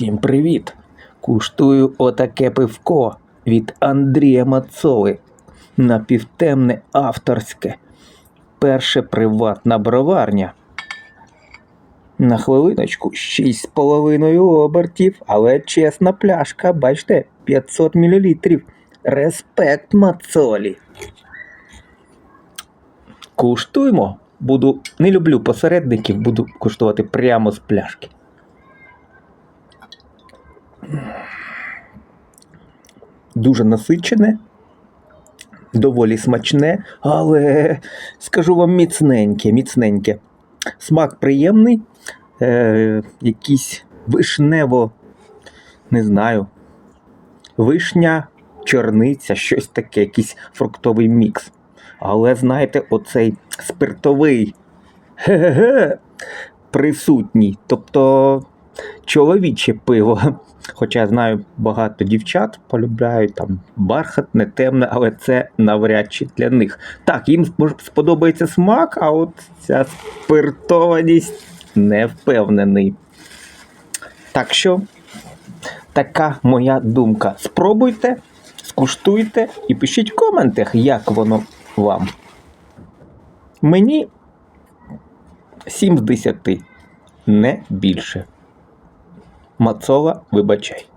Всім привіт! Куштую отаке пивко від Андрія Мацоли. Напівтемне авторське. Перше приватна броварня. На хвилиночку 6,5 обертів, але чесна пляшка, бачите, 500 мл. Респект Мацолі. Куштуємо. Буду не люблю посередників, буду куштувати прямо з пляшки. Дуже насичене, доволі смачне, але скажу вам міцненьке, міцненьке. Смак приємний, е, якийсь вишнево, не знаю, вишня, чорниця, щось таке, якийсь фруктовий мікс. Але знаєте, оцей спиртовий присутній. Тобто чоловіче пиво. Хоча я знаю, багато дівчат полюбляють там бархатне, темне, але це навряд чи для них. Так, їм сподобається смак, а от ця спиртованість не впевнений. Так що, така моя думка. Спробуйте, скуштуйте і пишіть в коментах, як воно вам. Мені 7 з 10, не більше. Мацова, вибачай.